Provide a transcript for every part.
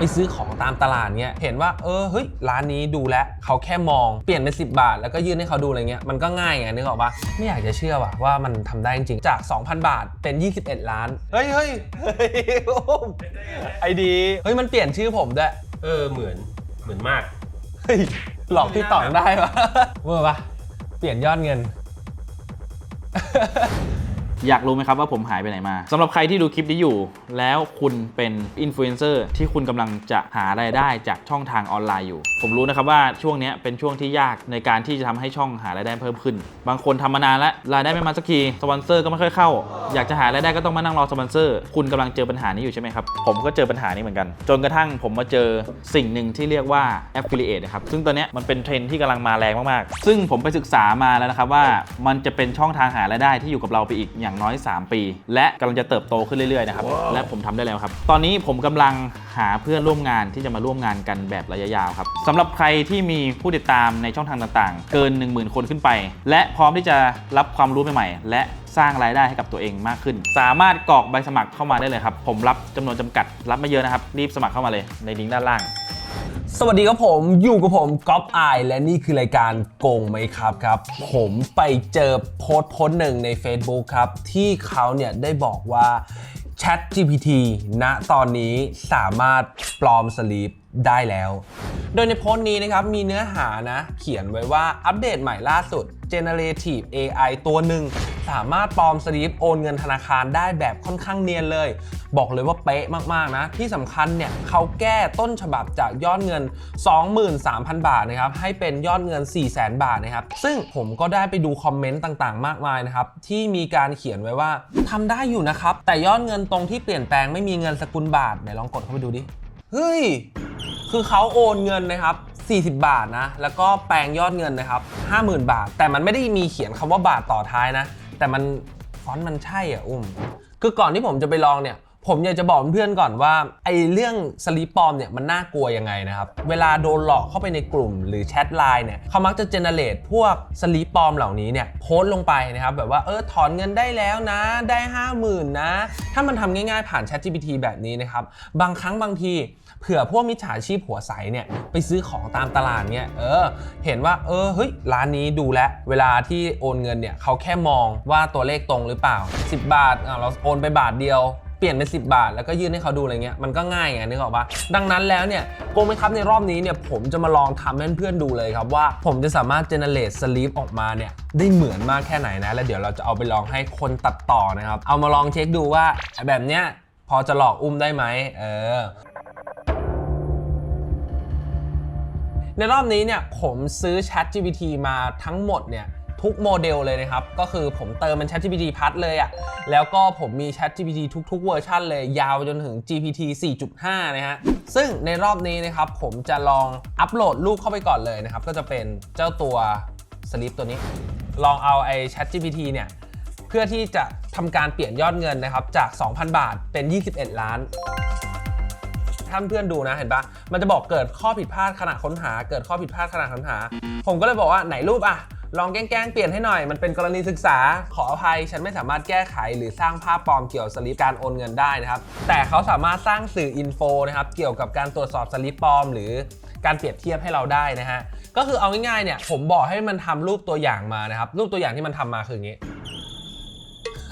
ไปซื้อของตามตลาดเนี้ยเห็นว่าเออเฮ้ยร้านนี้ดูแลวเขาแค่มองเปลี่ยนเป็น10 บาท แล้วก็ยื่นให้เขาดูอะไรเงี้ยมันก็ง่ายไงนึกออกปะไม่อยากจะเชื่อว่ะว่ามันทำได้จริงๆจาก 2,000 บาทเป็น 21 ล้านเฮ้ยเฮ้ยเฮ้ยอุ้มไอดีเฮ้ยมันเปลี่ยนชื่อผมด้วยเออเหมือนเหมือนมากเฮ้ยหลอกพี่ต่องได้ปะเวอร์ปะเปลี่ยนยอดเงิน อยากรู้ไหมครับว่าผมหายไปไหนมาสำหรับใครที่ดูคลิปนี้อยู่ แล้วคุณเป็นอินฟลูเอนเซอร์ที่คุณกำลังจะหารายได้จากช่องทางออนไลน์อยู่ ผมรู้นะครับว่าช่วงนี้เป็นช่วงที่ยากในการที่จะทำให้ช่องหารายได้เพิ่มขึ้น บางคนทำมานานแล้วรายได้ไม่มาสักทีสปอนเซอร์ก็ไม่ค่อยเข้า อยากจะหารายได้ก็ต้องมานั่งรอสปอนเซอร์คุณกำลังเจอปัญหานี้อยู่ใช่ไหมครับผมก็เจอปัญหานี้เหมือนกัน จนกระทั่งผมมาเจอสิ่งหนึ่งที่เรียกว่า affiliate นะครับซึ่งตอนนี้มันเป็นเทรนที่กำลังมาแรงมากๆ ซึ่งผมไปศึกษามาแล้วนะครับว่ามันจะเป็นช่องทางหารายได้ที่อยู่กับเราไปอีกอย่างน้อย 3 ปี และกำลังจะเติบโตขึ้นเรื่อยๆนะครับ และผมทำได้แล้วครับ ตอนนี้ผมกำลังหาเพื่อนร่วมงานที่จะมาร่วมงานกันแบบระยะยาวครับสำหรับใครที่มีผู้ติดตามในช่องทางต่างๆ เกิน 10,000 คนขึ้นไป และพร้อมที่จะรับความรู้ใหม่ๆ และสร้างรายได้ให้กับตัวเองมากขึ้น สามารถกรอกใบสมัครเข้ามาได้เลยครับ ผมรับจำนวนจำกัด รับไม่เยอะนะครับ รีบสมัครเข้ามาเลยในลิงก์ด้านล่าง สวัสดีครับผมอยู่กับผมก๊อฟไอและนี่คือรายการโกงไหมครับครับ ผมไปเจอโพสต์โพสต์หนึ่งใน Facebook ครับ ที่เขาเนี่ยได้บอกว่า Chat GPT ณตอนนี้สามารถปลอมสลีป ได้แล้ว โดยในโพสต์นี้นะครับมีเนื้อหานะ เขียนไว้ว่าอัปเดตใหม่ล่าสุด Generative AI ตัวหนึ่ง สามารถปลอมสลีปโอนเงินธนาคารได้แบบค่อนข้างเนียนเลย บอกเลยว่าเป๊ะมาก ๆ นะ ที่สำคัญเนี่ยเขาแก้ต้นฉบับจากยอดเงิน 23,000 บาทนะครับ ให้เป็นยอดเงิน 400,000 บาทนะครับ ซึ่งผมก็ได้ไปดูคอมเมนต์ต่างๆ มากมายนะครับ ที่มีการเขียนไว้ว่าทำได้อยู่นะครับ แต่ยอดเงินตรงที่เปลี่ยนแปลงไม่มีเงินสกุลบาทไหนลองกดเข้าไปดูดิ เฮ้ย คือเขาโอนเงินนะครับ 40 บาทนะ แล้วก็แปลงยอดเงินนะครับ 50,000 บาท แต่มันไม่ได้มีเขียนคำว่าบาทต่อท้ายนะ แต่มันฟอนต์มันใช่อะอุ้ม คือก่อนที่ผมจะไปลองเนี่ย ผมอยากจะบอกเพื่อนก่อนว่าไอ้เรื่องสลีปปอมเนี่ยมันน่ากลัวยังไงนะครับ เวลาโดนหลอกเข้าไปในกลุ่มหรือแชทไลน์เนี่ยเขามักจะเจเนเรตพวกสลีปปอมเหล่านี้เนี่ยโพสต์ลงไปนะครับ แบบว่าเออถอนเงินได้แล้วนะ ได้ 50,000 นะ ถ้ามันทำง่ายๆผ่าน Chat GPT แบบนี้นะครับ บางครั้งบางทีเผื่อพวกมิจฉาชีพหัวใสเนี่ยไปซื้อของตามตลาดเนี่ยเออ เห็นว่าเออเฮ้ยร้านนี้ดูแลเวลาที่โอนเงินเนี่ยเขาแค่มองว่าตัวเลขตรงหรือเปล่า 10 บาทเราโอนไปบาทเดียว เปลี่ยนเป็น 10 บาท แล้วก็ยื่นให้เขาดูอะไรเงี้ยมันก็ง่ายไงนึกออกปะดังนั้นแล้วเนี่ยโกงไหมครับในรอบนี้เนี่ยผมจะมาลองทำให้เพื่อนๆดูเลยครับว่า ผมจะสามารถ generate sleep ออกมาเนี่ยได้เหมือนมากแค่ไหนนะแล้วเดี๋ยวเราจะเอาไปลองให้คนตัดต่อนะครับเอามาลองเช็คดูว่าแบบเนี้ยพอจะหลอกอุ้มได้ไหมเออในรอบนี้เนี่ยผมซื้อ Chat GPT มาทั้งหมดเนี่ย ทุกโมเดลเลยนะครับ ก็คือผมเติมเป็น Chat GPT พัดเลยอะ่ะ แล้วก็ผมมี Chat GPT ทุก ๆ เวอร์ชันเลยยาวจนถึง GPT 4.5 นะฮะ ซึ่งในรอบนี้นะครับ ผมจะลองอัปโหลดรูปเข้าไปก่อนเลยนะครับ ก็จะเป็นเจ้าตัว Sleep ตัวนี้ ลองเอาไอ้ Chat GPT เนี่ยเพื่อที่จะทำการเปลี่ยนยอดเงินนะครับจาก 2,000 บาทเป็น 21 ล้านท่านเพื่อนดูนะเห็นปะมันจะบอกเกิดข้อผิดพลาดขณะค้นหา เกิดข้อผิดพลาดขณะค้นหา ผมก็เลยบอกว่าไหนรูปอะ ลองแกล้งเปลี่ยนให้หน่อย มันเป็นกรณีศึกษา ขออภัย ฉันไม่สามารถแก้ไขหรือสร้างภาพปลอมเกี่ยวสลิปการโอนเงินได้นะครับ แต่เขาสามารถสร้างสื่ออินโฟนะครับ เกี่ยวกับการตรวจสอบสลิปปลอม หรือการเปรียบเทียบให้เราได้นะฮะ ก็คือเอาง่ายๆเนี่ย ผมบอกให้มันทำรูปตัวอย่างมานะครับ รูปตัวอย่างที่มันทำมาคืออย่างนี้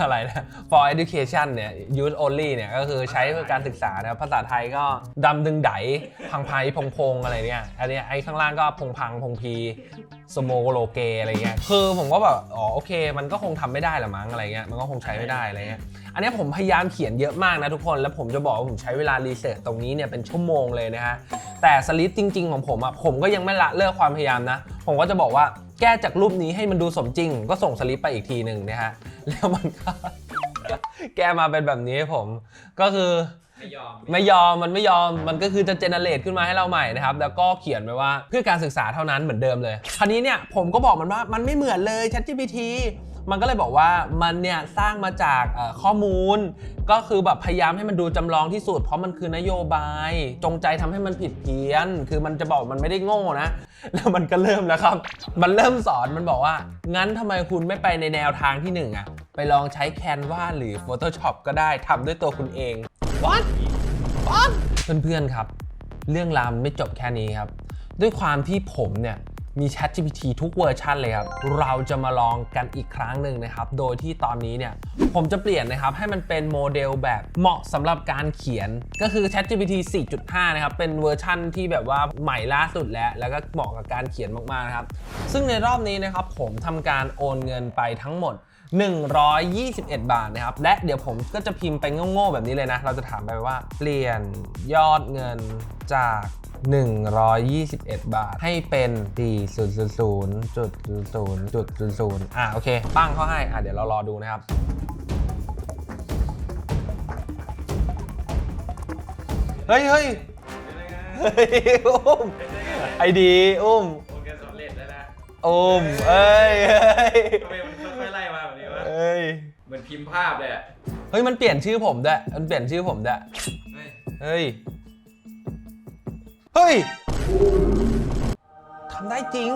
อะไรนะ for education เนี่ย use only เนี่ยก็คือใช้เพื่อการศึกษานะครับภาษาไทยก็ดำดึงไดพังไพพงพงอะไรเนี่ยอันนี้ไอ้ข้างล่างก็พงพังพงพีสโมโลเกอะไรเงี้ยคือผมก็แบบอ๋อโอเค มันก็คงทำไม่ได้ละมั้งอะไรเงี้ยมันก็คงใช้ไม่ได้อะไรเงี้ยอันนี้ผมพยายามเขียนเยอะมากนะทุกคน แล้วผมจะบอกว่าผมใช้เวลารีเสิร์ชตรงนี้เนี่ยเป็นชั่วโมงเลยนะฮะแต่สลิปจริง ๆ ของผมอะผมก็ยังไม่ละเลิกความพยายามนะ ผมก็จะบอกว่า แก้จากรูปนี้ให้มันดูสมจริง ก็ส่งสลิปไปอีกทีหนึ่งนะฮะ แล้วมันก็แกมาเป็นแบบนี้ให้ผม ก็คือไม่ยอมไม่ยอมมันไม่ยอมมันก็คือจะเจเนเรตขึ้นมาให้เราใหม่นะครับ แล้วก็เขียนไว้ว่าเพื่อการศึกษาเท่านั้นเหมือนเดิมเลย คราวนี้เนี่ยผมก็บอกมันว่ามันไม่เหมือนเลย ChatGPT มันก็เลยบอกว่ามันเนี่ยสร้างมาจากเอ่อข้อมูล ก็คือแบบพยายามให้มันดูจำลองที่สุด เพราะมันคือนโยบาย จงใจทำให้มันผิดเพี้ยน คือมันจะบอกมันไม่ได้โง่นะแล้วมันก็เริ่มแล้วครับ มันเริ่มสอนมันบอกว่า งั้นทำไมคุณไม่ไปในแนวทางที่หนึ่งอะไปลองใช้ Canva หรือ Photoshop ก็ได้ทำด้วยตัวคุณเอง What What เพื่อนๆครับ เรื่องราวมันไม่จบแค่นี้ครับ ด้วยความที่ผมเนี่ย มี ChatGPT ทุกเวอร์ชันเลยครับ เราจะมาลองกันอีกครั้งหนึ่งนะครับ โดยที่ตอนนี้เนี่ยผมจะเปลี่ยนนะครับให้มันเป็นโมเดลแบบเหมาะสำหรับการเขียน ก็คือ ChatGPT 4.5 นะครับ เป็นเวอร์ชั่นที่แบบว่าใหม่ล่าสุดแล้ว แล้วก็เหมาะกับการเขียนมากๆนะครับ ซึ่งในรอบนี้นะครับผมทำการโอนเงินไปทั้งหมด 121 บาทนะครับ และเดี๋ยวผมก็จะพิมพ์ไปโง่ๆแบบนี้เลยนะ เราจะถามไปว่าเปลี่ยนยอดเงินจาก 121 บาท ให้เป็น400จุด0จุด00อะ โอเค ปั้งเข้าให้ อะ เดี๋ยวเรารอดูนะครับเฮ้ยเฮ้ยเฮ้ยอุ้มไอดีอุ้มโอเคสำเร็จแล้วนะอุ้มเอ้ยเฮ้ยทำไมมันค่อยๆไล่มาแบบนี้วะเอ้ยเหมือนพิมพ์ภาพเลยอะเฮ้ย มันเปลี่ยนชื่อผมด้วยมันเปลี่ยนชื่อผมด้วยเฮ้ย เฮ้ยเฮ้ยทำได้จริง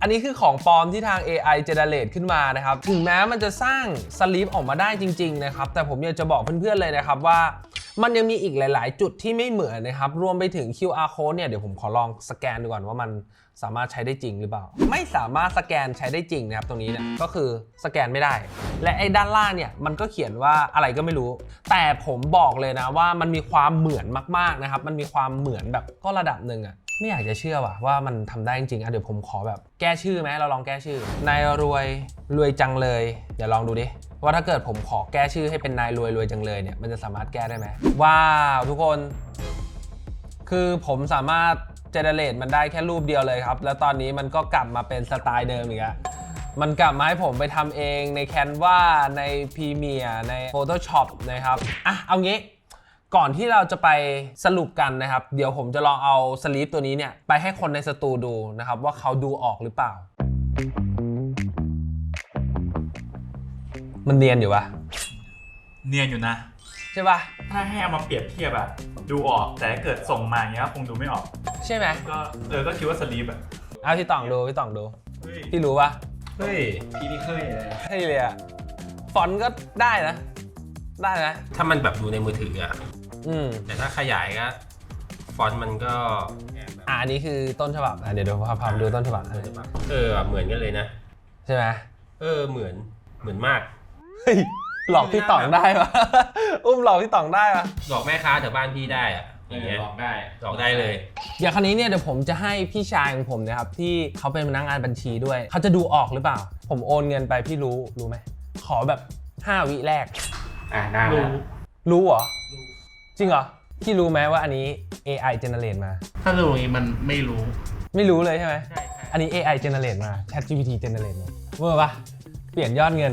อันนี้คือของปลอมที่ทาง AI generate ขึ้นมานะครับ ถึงแม้มันจะสร้างสลิปออกมาได้จริง ๆ นะครับ แต่ผมอยากจะบอกเพื่อนๆเลยนะครับว่า มันยังมีอีกหลาย ๆ จุดที่ไม่เหมือนนะครับ รวมไปถึง QR code เนี่ยเดี๋ยวผมขอลองสแกนดูก่อนว่ามันสามารถใช้ได้จริงหรือเปล่า ไม่สามารถสแกนใช้ได้จริงนะครับตรงนี้เนี่ยก็คือสแกนไม่ได้ และไอ้ด้านล่างเนี่ยมันก็เขียนว่าอะไรก็ไม่รู้ แต่ผมบอกเลยนะว่ามันมีความเหมือนมาก ๆ นะครับ มันมีความเหมือนแบบก็ระดับหนึ่งอะไม่อยากจะเชื่อว่ะว่ามันทำได้จริงๆอะเดี๋ยวผมขอแบบแก้ชื่อไหมเราลองแก้ชื่อนายรวยรวยจังเลย เดี๋ยวลองดูดิ ว่าถ้าเกิดผมขอแก้ชื่อให้เป็นนายรวยรวยจังเลยเนี่ยมันจะสามารถแก้ได้ไหมว้าวทุกคน คือผมสามารถเจเนเรตมันได้แค่รูปเดียวเลยครับ แล้วตอนนี้มันก็กลับมาเป็นสไตล์เดิมอีกอะมันกลับมาให้ผมไปทำเองใน Canva ใน Premiere ใน Photoshop นะครับ อะ เอางี้ ก่อนที่เราจะไปสรุปกันนะครับ เดี๋ยวผมจะลองเอาสลีปตัวนี้เนี่ย ไปให้คนในสตูดูนะครับ ว่าเขาดูออกหรือเปล่า มันเนียนอยู่ปะเนียนอยู่นะ ใช่ปะถ้าให้เอามาเปรียบเทียบอะดูออกแต่ถ้าเกิดส่งมาอย่างเงี้ยคงดูไม่ออก ใช่ไหมก็เออก็คิดว่าสลีปอะเอาพี่ต่องดูพี่ต่องดูเฮ้ยพี่รู้ปะเฮ้ยพี่นี่เคยเลยใช่เลยอะฟอนต์ก็ได้นะ ได้นะ ถ้ามันแบบดูในมือถืออะอืมแต่ถ้าขยายก็ฟอนต์มันก็อะอันนี้คือต้นฉบับอะเดี๋ยวเดี๋ยวพาพาไปดูต้นฉบับให้เออเหมือนกันเลยนะ ใช่ไหมเออเหมือนเหมือนมาก เฮ้ยหลอกพี่ต่องได้ปะอุ้มหลอกพี่ต่องได้ปะหลอกแม่ค้าแถวบ้านพี่ได้อะอย่างเงี้ยหลอกได้หลอกได้เลยอย่างคราวนี้เนี่ยเดี๋ยวผมจะให้พี่ชายของผมนะครับที่เขาเป็นพนักงานบัญชีด้วย เขาจะดูออกหรือเปล่า ผมโอนเงินไปพี่รู้รู้ไหมขอแบบ 5 วิแรก อ่าได้รู้รู้เหรอจริงเหรอพี่รู้ไหมว่าอันนี้ AI generate มา ถ้าดูอย่างนี้มันไม่รู้ ไม่รู้เลยใช่ไหมใช่ใช่อันนี้ AI generate มา ChatGPT generate มาเวอร์ปะเปลี่ยนยอดเงิน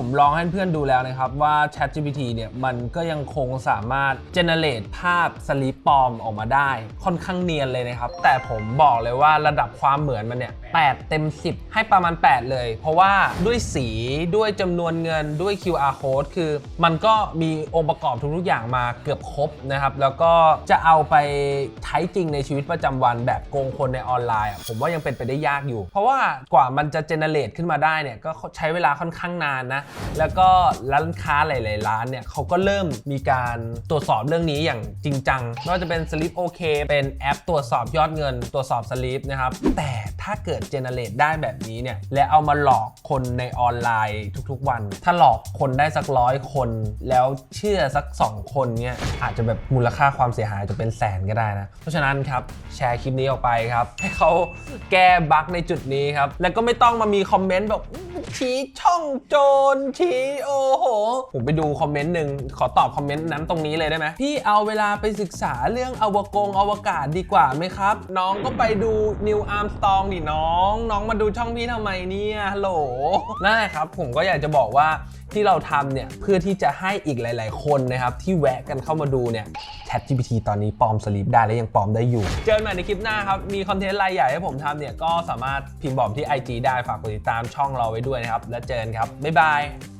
ผมลองให้เพื่อนดูแล้วนะครับ ว่า ChatGPT เนี่ยมันก็ยังคงสามารถ generate ภาพสลิปปอมออกมาได้ ค่อนข้างเนียนเลยนะครับ แต่ผมบอกเลยว่าระดับความเหมือนมันเนี่ย8เต็ม 10 ให้ประมาณ 8 เลย เพราะว่าด้วยสีด้วยจำนวนเงินด้วย QR code คือ มันก็มีองค์ประกอบทุกๆอย่างมาเกือบครบนะครับ แล้วก็จะเอาไปใช้จริงในชีวิตประจำวันแบบโกงคนในออนไลน์อะผมว่ายังเป็นไปได้ยากอยู่ เพราะว่ากว่ามันจะเจเนเรตขึ้นมาได้เนี่ยก็ใช้เวลาค่อนข้างนานนะแล้วก็ร้านค้าหลาย ๆ ร้านเนี่ยเขาก็เริ่มมีการตรวจสอบเรื่องนี้อย่างจริงจังไม่ว่าจะเป็น Sleep OK เป็นแอปตรวจสอบยอดเงิน ตรวจสอบ Sleep นะครับ แต่ถ้าเกิดเจเนเรตได้แบบนี้เนี่ยและเอามาหลอกคนในออนไลน์ทุก ๆ วัน ถ้าหลอกคนได้สักร้อยคน แล้วเชื่อสัก 2 คนเนี่ยอาจจะแบบมูลค่าความเสียหายจะเป็นแสนก็ได้นะ เพราะฉะนั้นครับแชร์คลิปนี้ออกไปครับให้เขาแก้บั๊กในจุดนี้ครับแล้วก็ไม่ต้องมามีคอมเมนต์แบบชี้ช่องโจรชี้โอ้โห ผมไปดูคอมเมนต์หนึ่งขอตอบคอมเมนต์นั้นตรงนี้เลยได้ไหมพี่เอาเวลาไปศึกษาเรื่องอวกงอวกาศดีกว่าไหมครับ น้องก็ไปดูนิวอาร์มสตองดิน้อง น้องมาดูช่องพี่ทำไมเนี่ยฮัลโหลนั่นแหละครับ ผมก็อยากจะบอกว่าที่เราทำเนี่ยเพื่อที่จะให้อีกหลาย ๆ คนนะครับ ที่แวะกันเข้ามาดูเนี่ย ChatGPT ตอนนี้ปลอมสลิปได้และยังปลอมได้อยู่ เจอกันใหม่ในคลิปหน้าครับ มีคอนเทนต์อะไรใหญ่ให้ผมทำเนี่ยก็สามารถพิมพ์บอกที่ IG ได้ฝากกดติดตามช่องเราไว้ด้วยนะครับ แล้วเจอกันครับ บ๊ายบาย Bye.